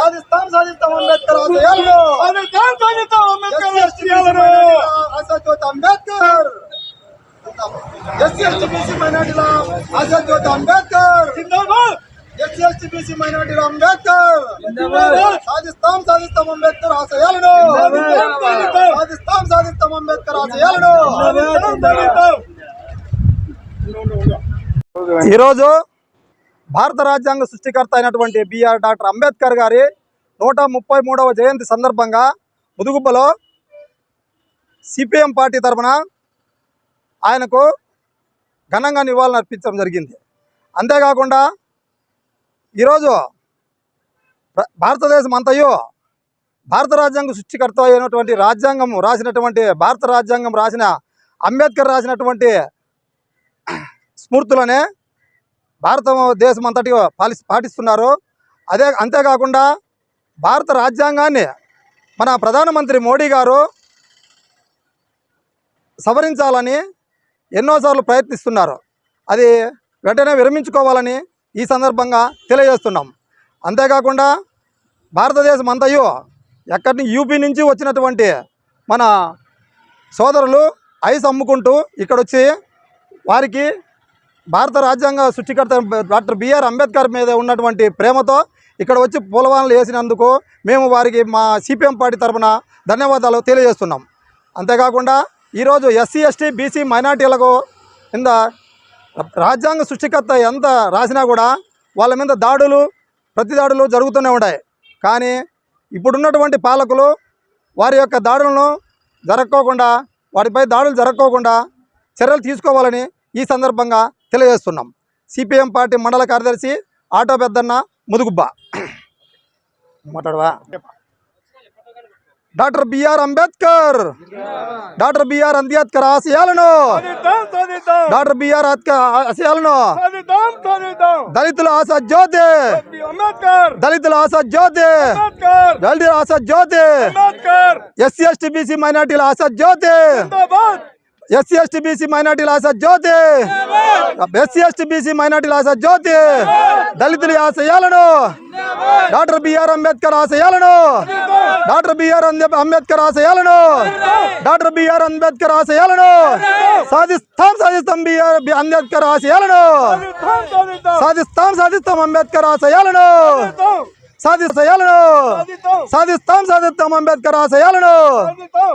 సాధిస్తాం సాధిస్తాం అంబేద్కర్ ఆశయాలను. సాధిస్తాం సాధిస్తాం అంబేద్కర్ బీసీ ఆసక్తి అంబేద్కర్. ఎస్సీ ఎస్టీ బీసీ మైనార్టీల ఆసక్తి అంబేద్కర్. జిందాబాద్! ఎస్సీ ఎస్టీ బీసీ మైనార్టీల అంబేద్కర్. సాధిస్తాం సాధిస్తాం అంబేద్కర్ ఆశయాలను. సాధిస్తాం, సాధిస్తాం. అంబేద్కర్ ఆశయాలను. ఈరోజు భారత రాజ్యాంగ సృష్టికర్త అయినటువంటి బిఆర్ డాక్టర్ అంబేద్కర్ గారి నూట ముప్పై మూడవ జయంతి సందర్భంగా ముదుగుబ్బలో సిపిఎం పార్టీ తరఫున ఆయనకు ఘనంగా నివాళులు అర్పించడం జరిగింది. అంతేకాకుండా ఈరోజు భారతదేశం అంతయు భారత రాజ్యాంగ సృష్టికర్త అయినటువంటి రాజ్యాంగం రాసినటువంటి భారత రాజ్యాంగం రాసిన అంబేద్కర్ రాసినటువంటి స్ఫూర్తులనే భారతదేశం అంతటి పాలి పాటిస్తున్నారు. అదే అంతేకాకుండా భారత రాజ్యాంగాన్ని మన ప్రధానమంత్రి మోడీ గారు సవరించాలని ఎన్నోసార్లు ప్రయత్నిస్తున్నారు. అది వెంటనే విరమించుకోవాలని ఈ సందర్భంగా తెలియజేస్తున్నాం. అంతేకాకుండా భారతదేశం అంతయు ఎక్కడి యూపీ నుంచి వచ్చినటువంటి మన సోదరులు ఐస్ అమ్ముకుంటూ ఇక్కడ వచ్చి వారికి భారత రాజ్యాంగ సృష్టికర్త డాక్టర్ బిఆర్ అంబేద్కర్ మీద ఉన్నటువంటి ప్రేమతో ఇక్కడ వచ్చి పూలవానలు వేసినందుకు మేము వారికి మా సిపిఎం పార్టీ తరఫున ధన్యవాదాలు తెలియజేస్తున్నాం. అంతేకాకుండా ఈరోజు ఎస్సీ ఎస్టీ బీసీ మైనార్టీలకు కింద రాజ్యాంగ సృష్టికర్త ఎంత రాసినా కూడా వాళ్ళ మీద దాడులు ప్రతి దాడులు జరుగుతూనే ఉన్నాయి కానీ ఇప్పుడున్నటువంటి పాలకులు వారి యొక్క దాడులను జరక్కోకుండా వారిపై దాడులు జరక్కోకుండా చర్యలు తీసుకోవాలని ఈ సందర్భంగా తెలియజేస్తున్నాం. సిపిఎం పార్టీ మండల కార్యదర్శి ఆటో పెద్దన్న ముదుగుబ్బ. మాట్లాడవా? Doctor BR Ambedkar. Doctor BR Ambedkar ఆశయాలను. డాక్టర్ బిఆర్ ఆశయాలను. దళితుల ఆశ జ్యోతి. దళితుల ఆశ జ్యోతి. దళితుల ఆశ జ్యోతి. ఎస్సీ ఎస్టీ బీసీ మైనార్టీల ఆశ జ్యోతి. ఎస్సీ ఎస్టీ బీసీ మైనార్టీల ఆశ జ్యోతి ఎస్సీ ఎస్టీ బీసీ మైనార్టీల ఆశ జ్యోతి దళితుల ఆశయాలను డాక్టర్ బిఆర్ అంబేద్కర్ ఆశయాలను డాక్టర్ బిఆర్ అంబేద్కర్ ఆశయాలను డాక్టర్ బిఆర్ అంబేద్కర్ ఆశయాలను సాధిస్తాం సాధిస్తాం బిఆర్ అంబేద్కర్ ఆశయాలను సాధిస్తాం సాధిస్తాం సాధిస్తాం సాధిస్తాం అంబేద్కర్ ఆశయాలను సాధిస్తాం సాధిస్తాయాలను సాధిస్తాం సాధిస్తాం సాధిస్తాం అంబేద్కర్ ఆశయాలను సాధిస్తాం